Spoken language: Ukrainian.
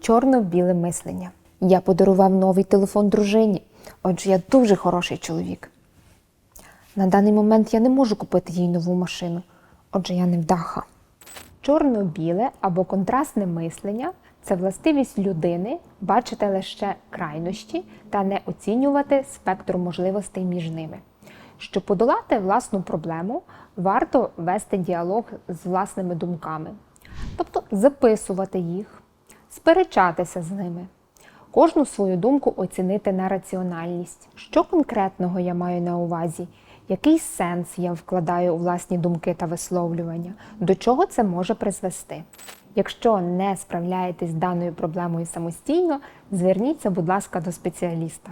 Чорно-біле мислення. Я подарував новий телефон дружині, отже, я дуже хороший чоловік. На даний момент я не можу купити їй нову машину, отже, я невдаха. Чорно-біле або контрастне мислення це властивість людини бачити лише крайнощі та не оцінювати спектр можливостей між ними. Щоб подолати власну проблему, варто вести діалог з власними думками, тобто записувати їх, сперечатися з ними, кожну свою думку оцінити на раціональність. Що конкретного я маю на увазі? Який сенс я вкладаю у власні думки та висловлювання? До чого це може призвести? Якщо не справляєтесь з даною проблемою самостійно, зверніться, будь ласка, до спеціаліста.